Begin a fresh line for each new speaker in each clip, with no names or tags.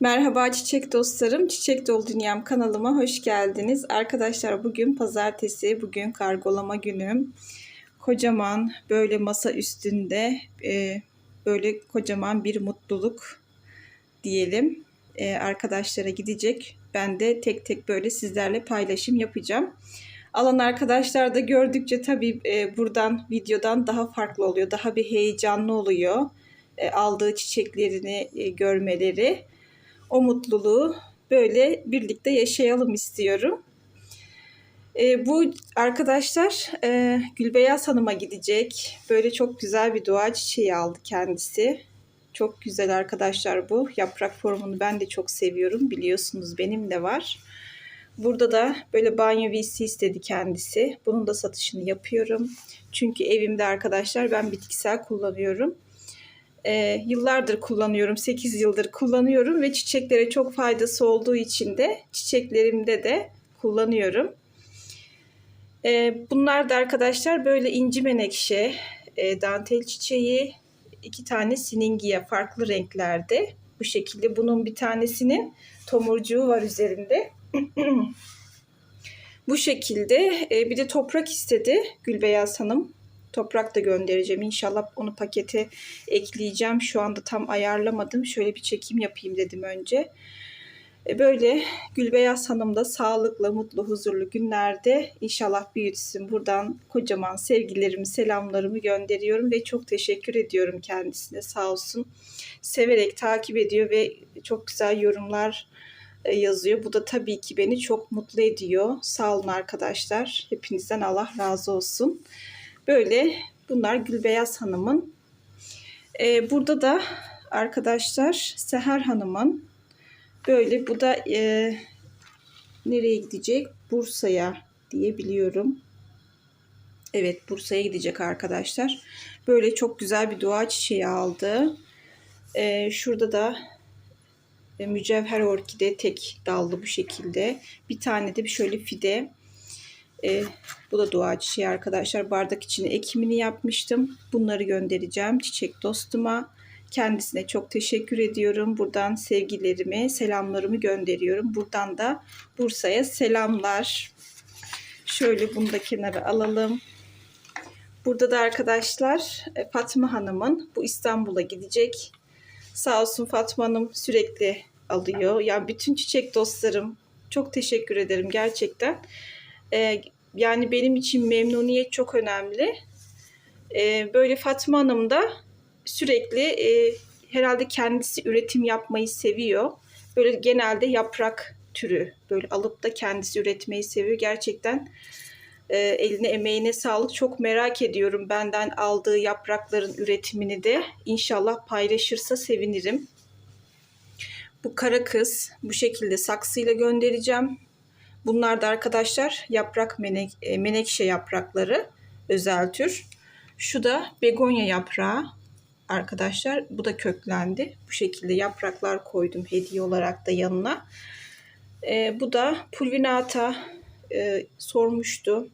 Merhaba çiçek dostlarım. Çiçek Dolu Dünyam kanalıma hoş geldiniz. Arkadaşlar bugün pazartesi, bugün kargolama günüm. Kocaman böyle masa üstünde e, böyle kocaman bir mutluluk diyelim. E, arkadaşlara gidecek. Ben de tek tek böyle sizlerle paylaşım yapacağım. Alan arkadaşlar da gördükçe tabii e, buradan videodan daha farklı oluyor. Daha bir heyecanlı oluyor. E, aldığı çiçeklerini e, görmeleri o mutluluğu böyle birlikte yaşayalım istiyorum. E, bu arkadaşlar e, Gülbeyaz Hanım'a gidecek. Böyle çok güzel bir dua çiçeği aldı kendisi. Çok güzel arkadaşlar bu. Yaprak formunu ben de çok seviyorum. Biliyorsunuz benim de var. Burada da böyle banyo VC istedi kendisi. Bunun da satışını yapıyorum. Çünkü evimde arkadaşlar ben bitkisel kullanıyorum e, yıllardır kullanıyorum. 8 yıldır kullanıyorum ve çiçeklere çok faydası olduğu için de çiçeklerimde de kullanıyorum. E, bunlar da arkadaşlar böyle inci menekşe, e, dantel çiçeği, iki tane siningiye farklı renklerde. Bu şekilde bunun bir tanesinin tomurcuğu var üzerinde. Bu şekilde e, bir de toprak istedi Gülbeyaz Hanım. Toprak da göndereceğim. İnşallah onu pakete ekleyeceğim. Şu anda tam ayarlamadım. Şöyle bir çekim yapayım dedim önce. E, böyle Gülbeyaz Hanım da sağlıklı, mutlu, huzurlu günlerde inşallah büyütsün. Buradan kocaman sevgilerimi, selamlarımı gönderiyorum ve çok teşekkür ediyorum kendisine sağ olsun. Severek takip ediyor ve çok güzel yorumlar e, yazıyor. Bu da tabii ki beni çok mutlu ediyor. Sağ olun arkadaşlar. Hepinizden Allah razı olsun. Böyle bunlar Gülbeyaz Hanım'ın. Ee, burada da arkadaşlar Seher Hanım'ın böyle bu da e, nereye gidecek? Bursa'ya diyebiliyorum. Evet Bursa'ya gidecek arkadaşlar. Böyle çok güzel bir dua çiçeği aldı. Ee, şurada da e, mücevher orkide tek dallı bu şekilde. Bir tane de şöyle fide e, bu da dua çiçeği arkadaşlar. Bardak içine ekimini yapmıştım. Bunları göndereceğim çiçek dostuma. Kendisine çok teşekkür ediyorum. Buradan sevgilerimi, selamlarımı gönderiyorum. Buradan da Bursa'ya selamlar. Şöyle bunu da kenara alalım. Burada da arkadaşlar e, Fatma Hanım'ın bu İstanbul'a gidecek. Sağ olsun Fatma Hanım sürekli alıyor. Yani bütün çiçek dostlarım çok teşekkür ederim gerçekten. E, yani benim için memnuniyet çok önemli. E, böyle Fatma Hanım da sürekli e, herhalde kendisi üretim yapmayı seviyor. Böyle genelde yaprak türü böyle alıp da kendisi üretmeyi seviyor. Gerçekten e, eline emeğine sağlık. Çok merak ediyorum benden aldığı yaprakların üretimini de. İnşallah paylaşırsa sevinirim. Bu kara kız bu şekilde saksıyla göndereceğim. Bunlar da arkadaşlar yaprak menek, e, menekşe yaprakları özel tür. Şu da begonya yaprağı arkadaşlar. Bu da köklendi. Bu şekilde yapraklar koydum hediye olarak da yanına. E, bu da pulvinata e, sormuştu.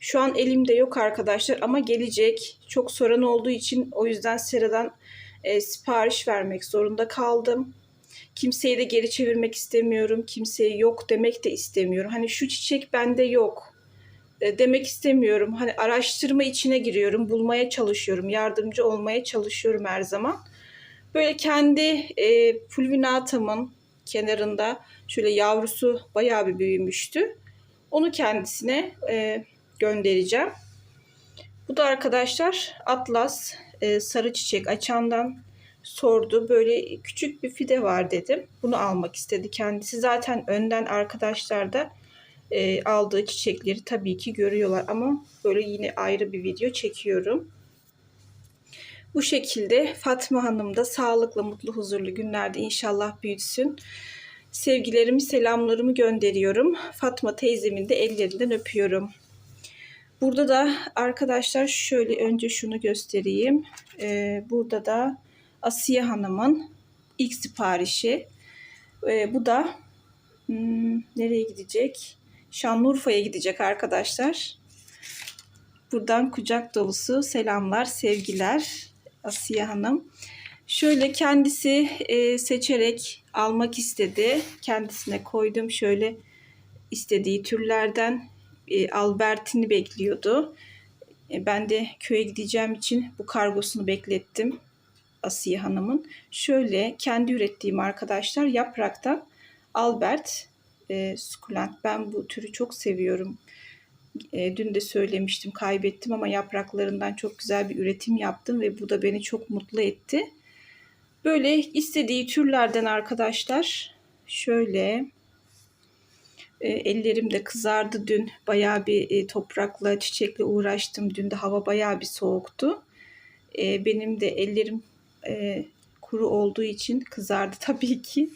Şu an elimde yok arkadaşlar ama gelecek. Çok soran olduğu için o yüzden Sera'dan e, sipariş vermek zorunda kaldım. Kimseyi de geri çevirmek istemiyorum. Kimseye yok demek de istemiyorum. Hani şu çiçek bende yok e, demek istemiyorum. Hani araştırma içine giriyorum, bulmaya çalışıyorum, yardımcı olmaya çalışıyorum her zaman. Böyle kendi e, pulvinatamın kenarında şöyle yavrusu bayağı bir büyümüştü. Onu kendisine e, göndereceğim. Bu da arkadaşlar Atlas e, sarı çiçek açandan sordu. Böyle küçük bir fide var dedim. Bunu almak istedi kendisi. Zaten önden arkadaşlar da e, aldığı çiçekleri tabii ki görüyorlar. Ama böyle yine ayrı bir video çekiyorum. Bu şekilde Fatma Hanım da sağlıklı, mutlu, huzurlu günlerde inşallah büyütsün. Sevgilerimi, selamlarımı gönderiyorum. Fatma teyzemin de ellerinden öpüyorum. Burada da arkadaşlar şöyle önce şunu göstereyim. Ee, burada da Asiye Hanım'ın ilk siparişi. E, bu da hmm, nereye gidecek? Şanlıurfa'ya gidecek arkadaşlar. Buradan kucak dolusu selamlar, sevgiler Asiye Hanım. Şöyle kendisi e, seçerek almak istedi. Kendisine koydum şöyle istediği türlerden e, Albertini bekliyordu. E, ben de köye gideceğim için bu kargosunu beklettim Asiye Hanım'ın. Şöyle kendi ürettiğim arkadaşlar yapraktan Albert e, sukulent. Ben bu türü çok seviyorum. E, dün de söylemiştim kaybettim ama yapraklarından çok güzel bir üretim yaptım ve bu da beni çok mutlu etti. Böyle istediği türlerden arkadaşlar şöyle e, ellerim de kızardı dün. Bayağı bir e, toprakla, çiçekle uğraştım. Dün de hava bayağı bir soğuktu. E, benim de ellerim e, kuru olduğu için kızardı tabii ki.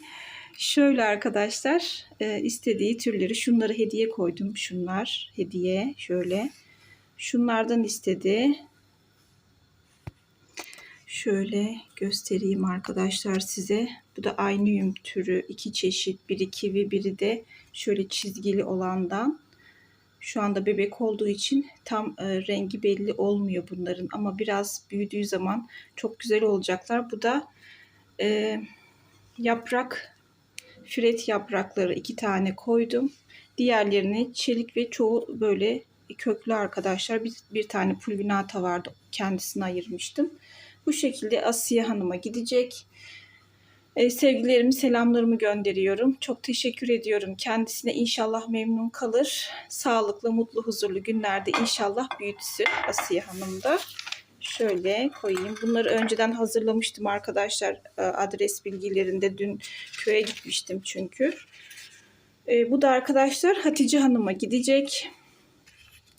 Şöyle arkadaşlar e, istediği türleri şunları hediye koydum. Şunlar hediye şöyle. Şunlardan istedi. Şöyle göstereyim arkadaşlar size. Bu da aynıyum türü. iki çeşit. Biri kivi biri de şöyle çizgili olandan. Şu anda bebek olduğu için tam e, rengi belli olmuyor bunların. Ama biraz büyüdüğü zaman çok güzel olacaklar. Bu da e, yaprak, füret yaprakları iki tane koydum. Diğerlerini çelik ve çoğu böyle köklü arkadaşlar. Bir, bir tane pulvinata vardı. Kendisini ayırmıştım. Bu şekilde Asiye Hanım'a gidecek. Ee, sevgilerimi, selamlarımı gönderiyorum. Çok teşekkür ediyorum. Kendisine inşallah memnun kalır. Sağlıklı, mutlu, huzurlu günlerde inşallah büyütsün Asiye Hanım da. Şöyle koyayım. Bunları önceden hazırlamıştım arkadaşlar. Ee, adres bilgilerinde dün köye gitmiştim çünkü. Ee, bu da arkadaşlar Hatice Hanım'a gidecek.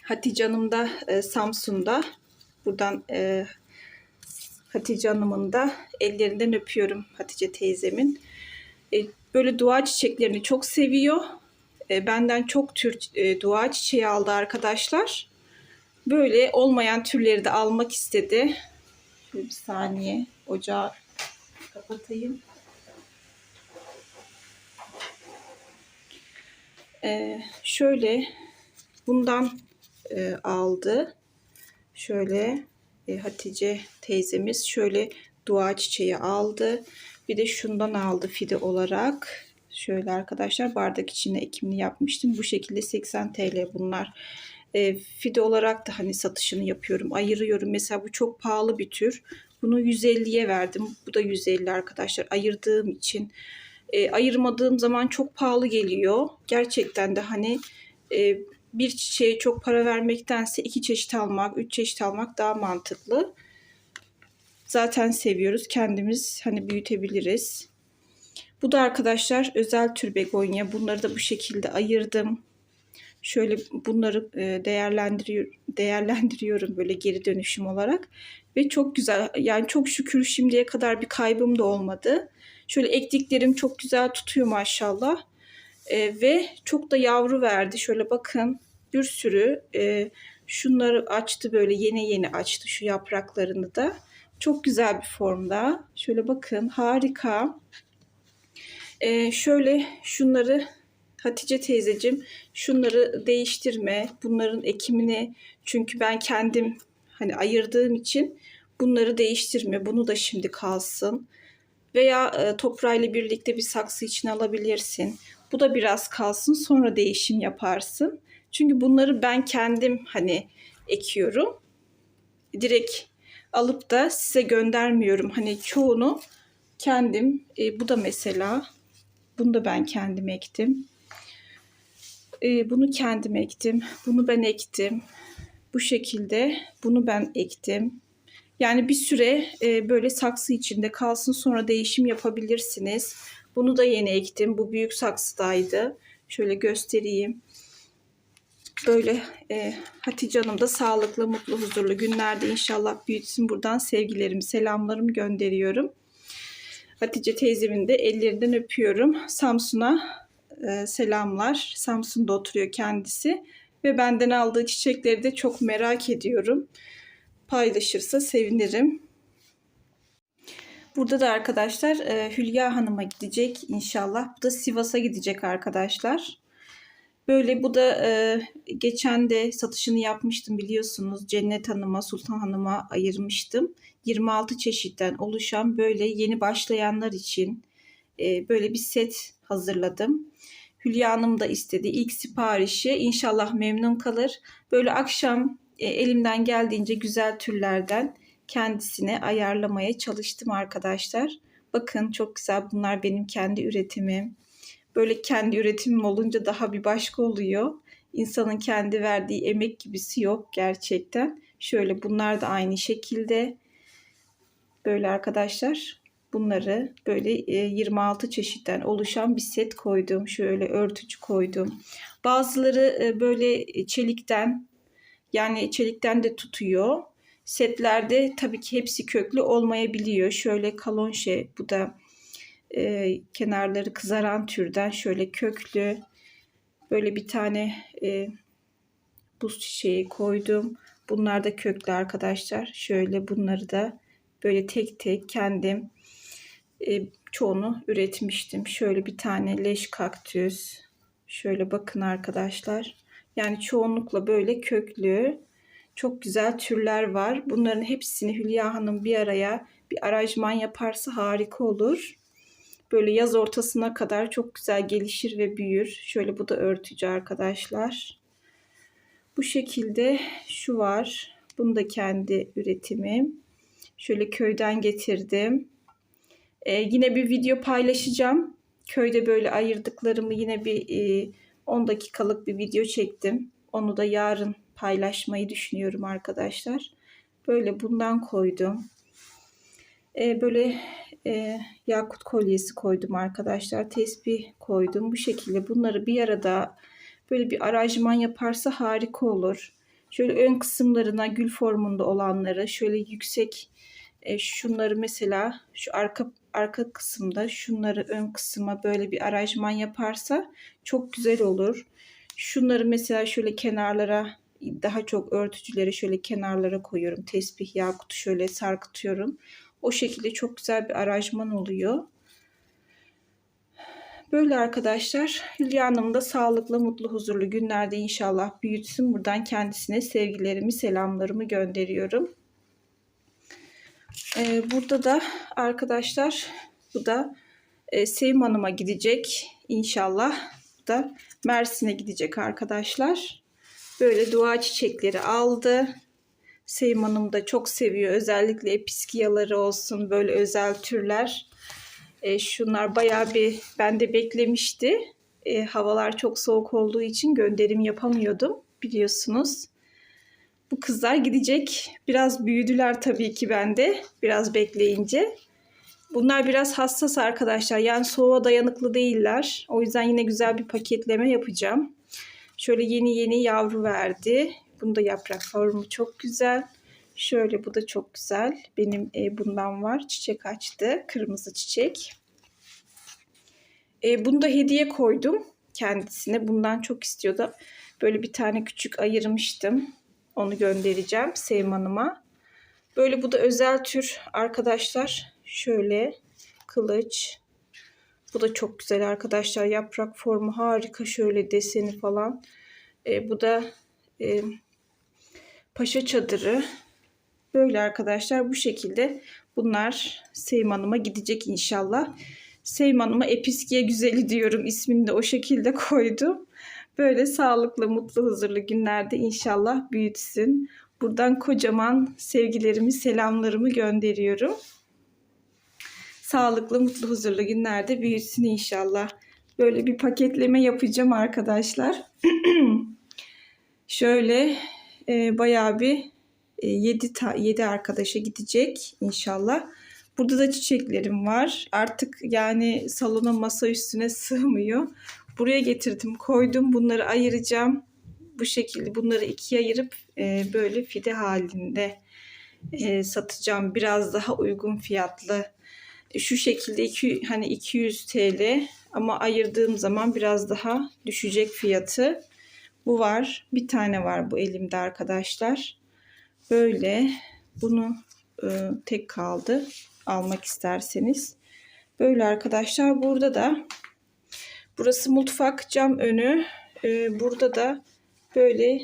Hatice Hanım da e, Samsun'da. Buradan e, Hatice Hanım'ın da ellerinden öpüyorum Hatice teyzemin. E, böyle dua çiçeklerini çok seviyor. E, benden çok tür e, dua çiçeği aldı arkadaşlar. Böyle olmayan türleri de almak istedi. Şöyle bir saniye ocağı kapatayım. E, şöyle bundan e, aldı. Şöyle Hatice teyzemiz şöyle dua çiçeği aldı. Bir de şundan aldı fide olarak. Şöyle arkadaşlar bardak içine ekimini yapmıştım. Bu şekilde 80 TL bunlar. E, fide olarak da hani satışını yapıyorum. Ayırıyorum. Mesela bu çok pahalı bir tür. Bunu 150'ye verdim. Bu da 150 arkadaşlar. Ayırdığım için. E, ayırmadığım zaman çok pahalı geliyor. Gerçekten de hani e, bir çiçeğe çok para vermektense iki çeşit almak, üç çeşit almak daha mantıklı. Zaten seviyoruz. Kendimiz hani büyütebiliriz. Bu da arkadaşlar özel tür begonya. Bunları da bu şekilde ayırdım. Şöyle bunları e, değerlendiriyor, değerlendiriyorum böyle geri dönüşüm olarak. Ve çok güzel. Yani çok şükür şimdiye kadar bir kaybım da olmadı. Şöyle ektiklerim çok güzel tutuyor maşallah. E, ve çok da yavru verdi. Şöyle bakın bir sürü e, şunları açtı böyle yeni yeni açtı şu yapraklarını da. Çok güzel bir formda. Şöyle bakın harika. E, şöyle şunları Hatice teyzecim şunları değiştirme. Bunların ekimini çünkü ben kendim hani ayırdığım için bunları değiştirme. Bunu da şimdi kalsın. Veya e, toprağıyla birlikte bir saksı içine alabilirsin. Bu da biraz kalsın sonra değişim yaparsın. Çünkü bunları ben kendim hani ekiyorum. Direkt alıp da size göndermiyorum. Hani çoğunu kendim e, bu da mesela bunu da ben kendim ektim. E, bunu kendim ektim. Bunu ben ektim. Bu şekilde bunu ben ektim. Yani bir süre e, böyle saksı içinde kalsın sonra değişim yapabilirsiniz. Bunu da yeni ektim. Bu büyük saksıdaydı. Şöyle göstereyim. Böyle e, Hatice Hanım da sağlıklı, mutlu, huzurlu günlerde inşallah büyütsün. Buradan sevgilerimi, selamlarımı gönderiyorum. Hatice teyzemin de ellerinden öpüyorum. Samsun'a e, selamlar. Samsun'da oturuyor kendisi. Ve benden aldığı çiçekleri de çok merak ediyorum. Paylaşırsa sevinirim. Burada da arkadaşlar e, Hülya Hanım'a gidecek inşallah. Bu da Sivas'a gidecek arkadaşlar. Böyle bu da e, geçen de satışını yapmıştım biliyorsunuz. Cennet Hanım'a, Sultan Hanım'a ayırmıştım. 26 çeşitten oluşan böyle yeni başlayanlar için e, böyle bir set hazırladım. Hülya Hanım da istedi. İlk siparişi inşallah memnun kalır. Böyle akşam e, elimden geldiğince güzel türlerden kendisine ayarlamaya çalıştım arkadaşlar. Bakın çok güzel bunlar benim kendi üretimim. Böyle kendi üretimim olunca daha bir başka oluyor. İnsanın kendi verdiği emek gibisi yok gerçekten. Şöyle bunlar da aynı şekilde. Böyle arkadaşlar bunları böyle 26 çeşitten oluşan bir set koydum. Şöyle örtücü koydum. Bazıları e, böyle çelikten yani çelikten de tutuyor. Setlerde tabii ki hepsi köklü olmayabiliyor. Şöyle kalonşe bu da e, kenarları kızaran türden şöyle köklü böyle bir tane e, buz çiçeği koydum. Bunlar da köklü arkadaşlar. Şöyle bunları da böyle tek tek kendim e, çoğunu üretmiştim. Şöyle bir tane leş kaktüs. Şöyle bakın arkadaşlar. Yani çoğunlukla böyle köklü çok güzel türler var. Bunların hepsini Hülya Hanım bir araya bir aranjman yaparsa harika olur. Böyle yaz ortasına kadar çok güzel gelişir ve büyür. Şöyle bu da örtücü arkadaşlar. Bu şekilde şu var. Bunu da kendi üretimim. Şöyle köyden getirdim. Ee, yine bir video paylaşacağım. Köyde böyle ayırdıklarımı yine bir e, 10 dakikalık bir video çektim. Onu da yarın paylaşmayı düşünüyorum arkadaşlar. Böyle bundan koydum. Ee, böyle e, yakut kolyesi koydum arkadaşlar. Tesbih koydum. Bu şekilde bunları bir arada böyle bir aranjman yaparsa harika olur. Şöyle ön kısımlarına gül formunda olanları şöyle yüksek e, şunları mesela şu arka arka kısımda şunları ön kısma böyle bir aranjman yaparsa çok güzel olur. Şunları mesela şöyle kenarlara daha çok örtücüleri şöyle kenarlara koyuyorum. Tesbih yakutu şöyle sarkıtıyorum. O şekilde çok güzel bir aranjman oluyor. Böyle arkadaşlar Hülya Hanım da sağlıklı, mutlu, huzurlu günlerde inşallah büyütsün. Buradan kendisine sevgilerimi, selamlarımı gönderiyorum. Ee, burada da arkadaşlar bu da e, Sevim Hanım'a gidecek inşallah. Bu da Mersin'e gidecek arkadaşlar. Böyle dua çiçekleri aldı. Sevim Hanım da çok seviyor. Özellikle episkiyaları olsun böyle özel türler. E, şunlar bayağı bir bende beklemişti. E, havalar çok soğuk olduğu için gönderim yapamıyordum biliyorsunuz. Bu kızlar gidecek. Biraz büyüdüler tabii ki bende. Biraz bekleyince. Bunlar biraz hassas arkadaşlar. Yani soğuğa dayanıklı değiller. O yüzden yine güzel bir paketleme yapacağım. Şöyle yeni yeni yavru verdi. Bunda yaprak formu çok güzel. Şöyle bu da çok güzel. Benim e, bundan var. Çiçek açtı. Kırmızı çiçek. E, bunu da hediye koydum kendisine. Bundan çok istiyordu. Böyle bir tane küçük ayırmıştım. Onu göndereceğim Sevim Hanım'a. Böyle bu da özel tür arkadaşlar. Şöyle kılıç. Bu da çok güzel arkadaşlar. Yaprak formu harika. Şöyle deseni falan. E, bu da e, paşa çadırı. Böyle arkadaşlar bu şekilde bunlar Sevim Hanım'a gidecek inşallah. Sevim Hanım'a Episkiye Güzeli diyorum. ismini de o şekilde koydum. Böyle sağlıklı, mutlu, huzurlu günlerde inşallah büyütsün. Buradan kocaman sevgilerimi, selamlarımı gönderiyorum. Sağlıklı, mutlu, huzurlu günlerde büyütsün inşallah. Böyle bir paketleme yapacağım arkadaşlar. Şöyle e, bayağı bir e, 7, ta, 7 arkadaşa gidecek inşallah. Burada da çiçeklerim var. Artık yani salona masa üstüne sığmıyor. Buraya getirdim koydum. Bunları ayıracağım. Bu şekilde bunları ikiye ayırıp e, böyle fide halinde e, satacağım. Biraz daha uygun fiyatlı. Şu şekilde iki, hani 200 TL ama ayırdığım zaman biraz daha düşecek fiyatı. Bu var. Bir tane var bu elimde arkadaşlar. Böyle bunu e, tek kaldı almak isterseniz. Böyle arkadaşlar burada da burası mutfak cam önü. E, burada da böyle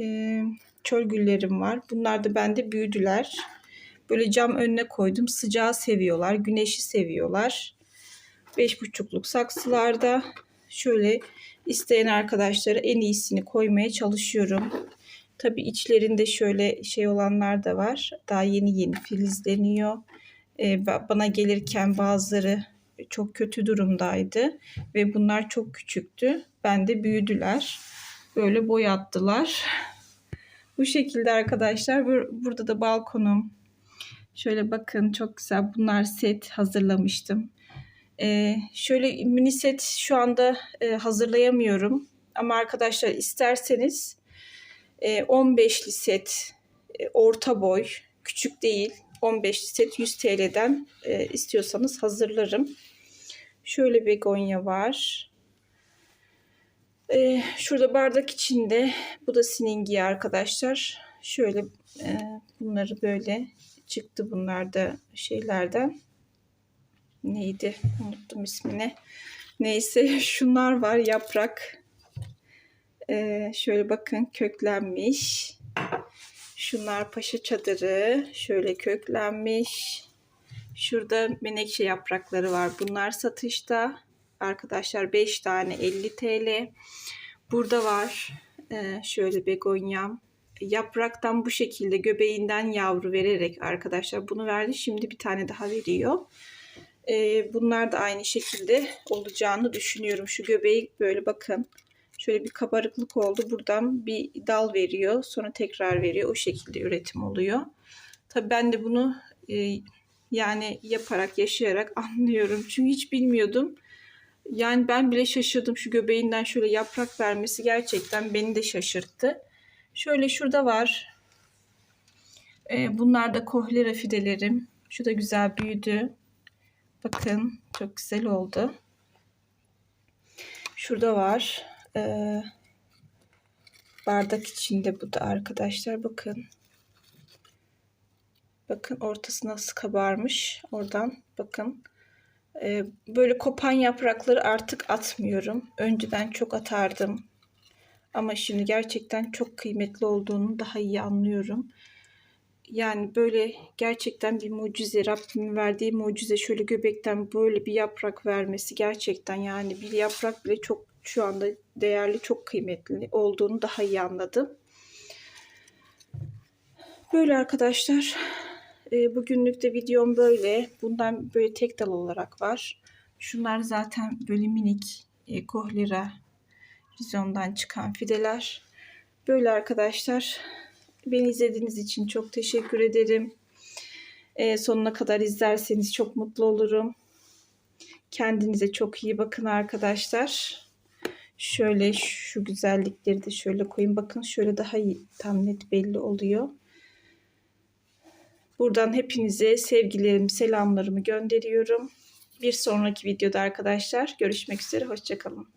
e, çöl güllerim var. Bunlar da bende büyüdüler. Böyle cam önüne koydum. Sıcağı seviyorlar. Güneşi seviyorlar. 5,5'luk saksılarda şöyle isteyen arkadaşlara en iyisini koymaya çalışıyorum. Tabi içlerinde şöyle şey olanlar da var. Daha yeni yeni filizleniyor. Ee, ba- bana gelirken bazıları çok kötü durumdaydı ve bunlar çok küçüktü. Ben de büyüdüler. Böyle boy attılar. Bu şekilde arkadaşlar. Bur- Burada da balkonum. Şöyle bakın çok güzel. Bunlar set hazırlamıştım. Ee, şöyle mini set şu anda e, hazırlayamıyorum. Ama arkadaşlar isterseniz e, 15'li set e, orta boy küçük değil 15'li set 100 TL'den e, istiyorsanız hazırlarım. Şöyle begonya var. E, şurada bardak içinde bu da siningi arkadaşlar. Şöyle e, bunları böyle çıktı bunlar da şeylerden. Neydi? Unuttum ismini. Neyse şunlar var yaprak. Ee, şöyle bakın köklenmiş. Şunlar paşa çadırı. Şöyle köklenmiş. Şurada menekşe yaprakları var. Bunlar satışta. Arkadaşlar 5 tane 50 TL. Burada var. Ee, şöyle begonyam. Yapraktan bu şekilde göbeğinden yavru vererek arkadaşlar bunu verdi. Şimdi bir tane daha veriyor. Ee, bunlar da aynı şekilde olacağını düşünüyorum. Şu göbeği böyle bakın. Şöyle bir kabarıklık oldu. Buradan bir dal veriyor. Sonra tekrar veriyor. O şekilde üretim oluyor. Tabii ben de bunu e, yani yaparak, yaşayarak anlıyorum. Çünkü hiç bilmiyordum. Yani ben bile şaşırdım. Şu göbeğinden şöyle yaprak vermesi gerçekten beni de şaşırttı. Şöyle şurada var. E, bunlar da kohlera fidelerim. Şu da güzel büyüdü. Bakın çok güzel oldu. Şurada var. Ee, bardak içinde bu da arkadaşlar. Bakın. Bakın ortası nasıl kabarmış. Oradan bakın. Ee, böyle kopan yaprakları artık atmıyorum. Önceden çok atardım. Ama şimdi gerçekten çok kıymetli olduğunu daha iyi anlıyorum yani böyle gerçekten bir mucize Rabbimin verdiği mucize şöyle göbekten böyle bir yaprak vermesi gerçekten yani bir yaprak bile çok şu anda değerli çok kıymetli olduğunu daha iyi anladım. Böyle arkadaşlar e, bugünlük de videom böyle. Bundan böyle tek dal olarak var. Şunlar zaten böyle minik e, kohlera rizomdan çıkan fideler. Böyle arkadaşlar Beni izlediğiniz için çok teşekkür ederim. Ee, sonuna kadar izlerseniz çok mutlu olurum. Kendinize çok iyi bakın arkadaşlar. Şöyle şu güzellikleri de şöyle koyayım. Bakın şöyle daha iyi tam net belli oluyor. Buradan hepinize sevgilerimi, selamlarımı gönderiyorum. Bir sonraki videoda arkadaşlar görüşmek üzere. Hoşçakalın.